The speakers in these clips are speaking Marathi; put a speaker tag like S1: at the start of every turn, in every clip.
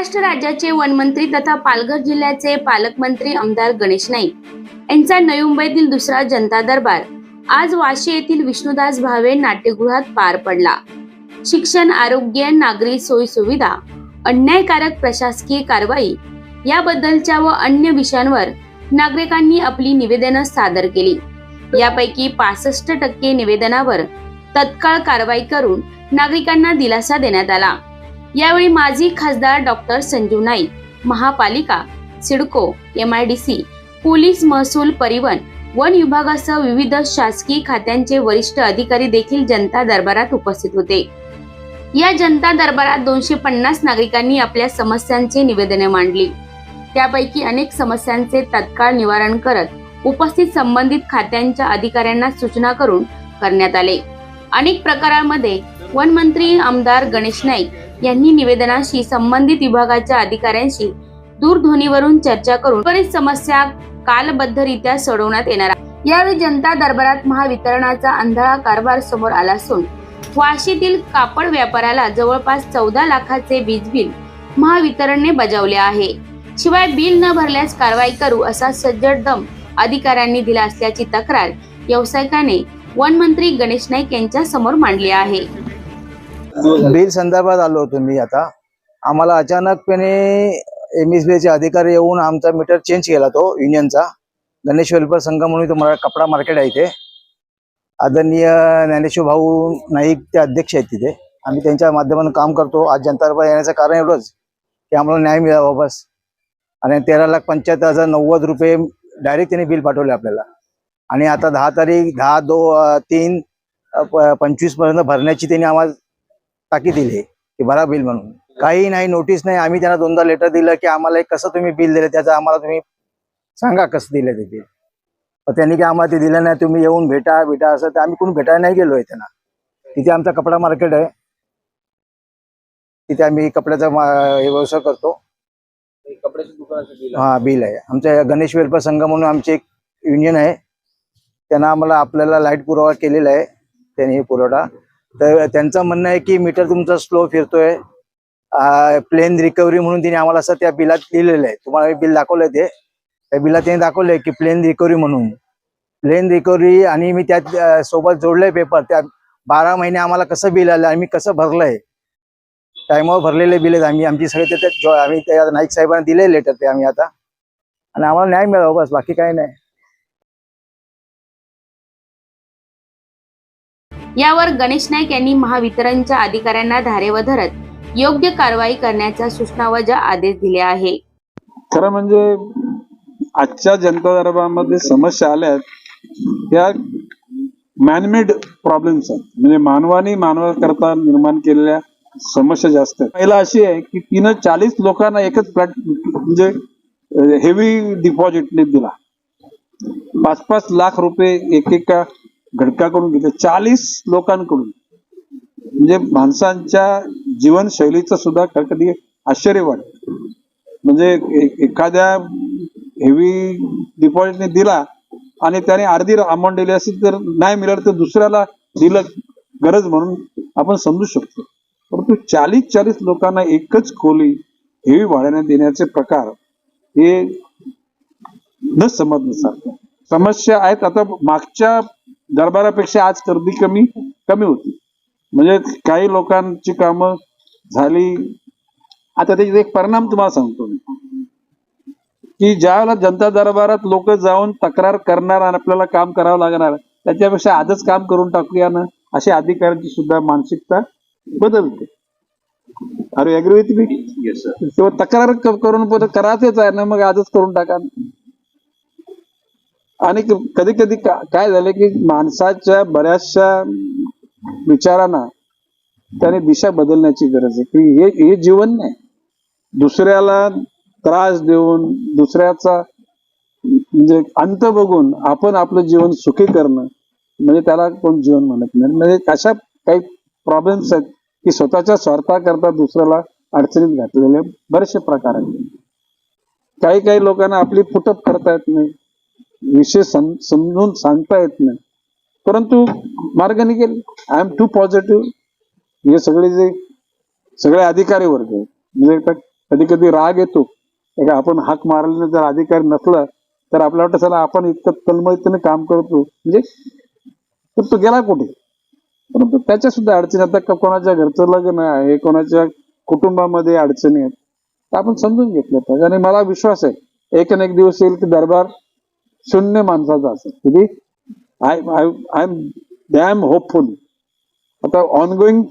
S1: महाराष्ट्र राज्याचे वनमंत्री तथा पालघर जिल्ह्याचे पालकमंत्री आमदार गणेश नाईक यांचा नवी मुंबईतील दुसरा जनता दरबार. आज वाशी येथील विष्णुदास भावे नाट्यगृहात पार पडला. शिक्षण आरोग्य नागरी सोयी सुविधा अन्यायकारक प्रशासकीय कारवाई याबद्दलच्या व अन्य विषयांवर नागरिकांनी आपली निवेदनं सादर केली. यापैकी पासष्ट टक्के निवेदनावर तत्काळ कारवाई करून नागरिकांना दिलासा देण्यात आला. यावेळी माजी खासदार डॉक्टर संजीव नाईक महापालिका CIDCO M I D C police महसूल परिवहन वन विभागासह विविध शासकीय खात्यांचे वरिष्ठ अधिकारी देखील जनता दरबारात उपस्थित होते. या जनता दरबारात दोनशे पन्नास नागरिकांनी आपल्या समस्यांचे निवेदने मांडली. त्यापैकी अनेक समस्यांचे तत्काळ निवारण करत उपस्थित संबंधित खात्यांच्या अधिकाऱ्यांना सूचना करून करण्यात आले. अनेक प्रकारांमध्ये वनमंत्री आमदार गणेश नाईक यांनी निवेदनाशी संबंधित विभागाच्या अधिकाऱ्यांशी दूरध्वनीवरून चर्चा करून त्वरित समस्या कालबद्धरित्या सोडवण्यात येणार यावेळी जनता दरबारात महावितरणाचा अंधळा कारभार समोर आला असून वाशीतील कापड व्यापाराला जवळपास चौदा लाखाचे वीज बिल महावितरणने बजावले आहे. शिवाय बिल न भरल्यास कारवाई करू असा सज्जड दम अधिकाऱ्यांनी दिला असल्याची तक्रार व्यावसायिकाने वनमंत्री गणेश नाईक यांच्या समोर मांडली आहे.
S2: बिल संदर्भात आलो होतो मी आता. आम्हाला अचानकपणे एम एस चे अधिकारी येऊन आमचा मीटर चेंज केला तो युनियनचा गणेश वेल्पर संघ म्हणून तो कपडा मार्केट आहे इथे. आदरणीय ज्ञानेश्वर भाऊ नाईक ते अध्यक्ष आहेत तिथे. आम्ही त्यांच्या माध्यमातून काम करतो. आज जनता दरबार येण्याचं कारण एवढंच की आम्हाला न्याय मिळावा बस. आणि तेरा लाख पंच्याहत्तर हजार नव्वद रुपये डायरेक्ट त्यांनी बिल पाठवले आपल्याला. आणि आता दहा तारीख दहा दो तीन पंचवीसपर्यंत भरण्याची त्यांनी आम्हाला टाकी दिली की भरा बिल म्हणून. काही नाही नोटीस नाही. आम्ही त्यांना दोनदा लेटर दिलं की आम्हाला कसं तुम्ही बिल दिलं त्याचं आम्हाला तुम्ही सांगा कसं दिलं ते बिल त्यांनी की आम्हाला ते दिलं नाही तुम्ही येऊन भेटा भेटा असं. तर आम्ही कोणी भेटायला नाही गेलोय त्यांना. तिथे आमचा कपडा मार्केट आहे. तिथे आम्ही कपड्याचा हे व्यवसाय करतो.
S3: कपड्याच्या दुकानाचं बिल
S2: हा बिल आहे. आमच्या गणेश वेलफेअर संघ म्हणून आमचे एक युनियन आहे. त्यांना आम्हाला आपल्याला लाइट पुरवठा केलेला आहे. त्यांनी हे पुरवठा तर त्यांचं म्हणणं आहे की मीटर तुमचा स्लो फिरतोय. प्लेन रिकव्हरी म्हणून त्यांनी आम्हाला असं त्या बिलात लिहिलेलं आहे. तुम्हाला बिल दाखवलंय ते. त्या बिलात त्यांनी दाखवलंय की प्लेन रिकव्हरी म्हणून. प्लेन रिकव्हरी आणि मी त्यात सोबत जोडलंय पेपर त्या बारा महिने आम्हाला कसं बिल आलं आम्ही कसं भरलंय? टायमावर भरलेले बिल आहेत. आम्ही आमची सगळे त्याच्यात आम्ही त्या नाईक साहेबांना दिले लेटर ते आम्ही आता. आणि आम्हाला न्याय मिळावा बस. बाकी काही नाही.
S1: यावर गणेश नाईक यांनी महावितरणच्या अधिकाऱ्यांना धारेवर धरत योग्य कारवाई करण्याच्या सूचना व ज्या आदेश दिले आहे.
S4: खरं म्हणजे आजच्या जनता दरबारामध्ये समस्या आल्या त्या मॅनमेड प्रॉब्लेम्स आहेत. म्हणजे मानवाने मानवाकरता निर्माण केलेल्या समस्या जास्त आहेत. पहिला अशी आहे की तिनं चाळीस लोकांना एकच प्लॅट म्हणजे हेवी डिपॉझिटने दिला. पाच पाच लाख रुपये एकेका घटकाकडून घेतले. चाळीस लोकांकडून. म्हणजे माणसांच्या जीवनशैलीचं सुद्धा कधी आश्चर्य वाटत. म्हणजे एखाद्या हेवी डिपॉझिटने दिला आणि त्याने अर्धी अमाऊंट दिली असेल तर नाही मिळालं तर दुसऱ्याला दिलं गरज म्हणून आपण समजू शकतो. परंतु चाळीस चाळीस लोकांना एकच खोली हेवी भाड्याने देण्याचे प्रकार हे न समजण्यासारखं. समस्या आहेत. आता मागच्या दरबारापेक्षा आज गर्दी कमी कमी होती. म्हणजे काही लोकांची कामं झाली. आता त्याचे एक परिणाम तुम्हाला सांगतो मी. की ज्या वेळेला जनता दरबारात लोक जाऊन तक्रार करणार आणि आपल्याला काम करावं लागणार त्याच्यापेक्षा आजच काम करून टाकूया ना अशी अधिकाऱ्यांची सुद्धा मानसिकता बदलते. अरे अग्री मी तेव्हा तक्रार करून करायचंच आहे ना मग आजच करून टाका. आणि कधी कधी काय झालं की माणसाच्या बऱ्याचशा विचारांना त्याने दिशा बदलण्याची गरज आहे. की हे हे जीवन नाही. दुसऱ्याला त्रास देऊन दुसऱ्याचा म्हणजे अंत बघून आपण आपलं जीवन सुखी करणं म्हणजे त्याला कोण जीवन म्हणत नाही. म्हणजे अशा काही प्रॉब्लेम्स आहेत की स्वतःच्या स्वार्थाकरता दुसऱ्याला अडचणीत घातलेले बरेचसे प्रकार आहेत. काही काही लोकांना आपली फुटप करता येत नाही. विषय सम- समजून सांगता येत नाही. परंतु मार्ग निघेल आय एम टू पॉझिटिव्ह हे सगळे जे सगळे अधिकारी वर्ग आहेत. म्हणजे कधी कधी राग येतो. का आपण हाक मारल्याने जर अधिकारी नसला तर आपल्याला वाटतं चला आपण इतकं तळमळीने काम करतो. म्हणजे तर तो गेला कुठे? परंतु त्याच्या सुद्धा अडचणी आता का कोणाच्या घरचं लग्न आहे कोणाच्या कुटुंबामध्ये अडचणी आहेत तर आपण समजून घेतलं पाहिजे. आणि मला विश्वास आहे एक ना एक दिवस येईल की दरबार शून्य माणसाचा असेल किती I I I am damn hopeful आता ऑनगोईंग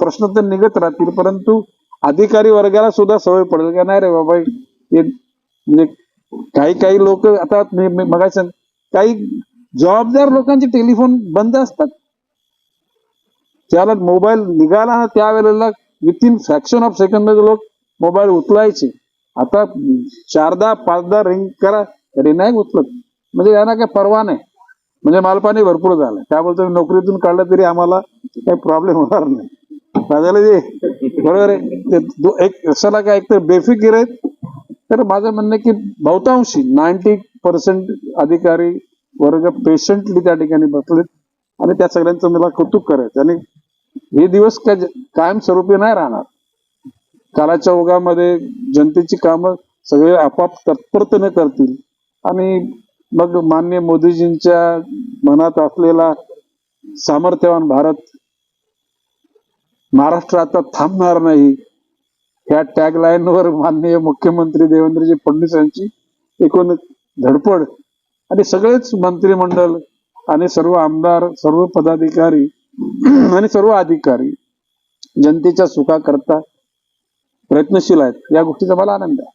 S4: प्रश्न तर निघत राहतील परंतु अधिकारी वर्गाला सुद्धा सवय पडेल का? नाही रे बाबा हे म्हणजे काही काही लोक आता मी काही जबाबदार लोकांचे टेलिफोन बंद असतात. त्याला मोबाईल निघाला ना त्यावेळेला विथिन फ्रॅक्शन ऑफ सेकंड लोक मोबाईल उचलायचे. आता चारदा पाचदा रिंग करा तरी नाही उचलत म्हणजे यांना काही परवा नाही. म्हणजे मालपाणी भरपूर झालं. त्यामुळे तुम्ही नोकरीतून काढलं तरी आम्हाला काही प्रॉब्लेम होणार नाही. दादाला जे बरोबर आहे? ते एक सला काय एक तर बेफिकीर आहेत. तर माझं म्हणणं आहे की बहुतांशी नाईन्टी पर्सेंट अधिकारी वर्ग पेशंटली त्या ठिकाणी बसलेत आणि त्या सगळ्यांचं मला कौतुक करायचं. आणि हे दिवस काय कायमस्वरूपी नाही राहणार. कालाच्या ओघामध्ये जनतेची कामं सगळे आपाप तत्परतेने करतील. आणि मग मान्य मोदीजींच्या मनात असलेला सामर्थ्यवान भारत महाराष्ट्र आता थांबणार नाही. ह्या टॅगलाईन वर माननीय मुख्यमंत्री देवेंद्रजी फडणवीस यांची एकूण धडपड आणि सगळेच मंत्रिमंडळ आणि सर्व आमदार सर्व पदाधिकारी आणि सर्व अधिकारी जनतेच्या सुखाकरता प्रयत्नशील आहेत. या गोष्टीचा मला आनंद आहे.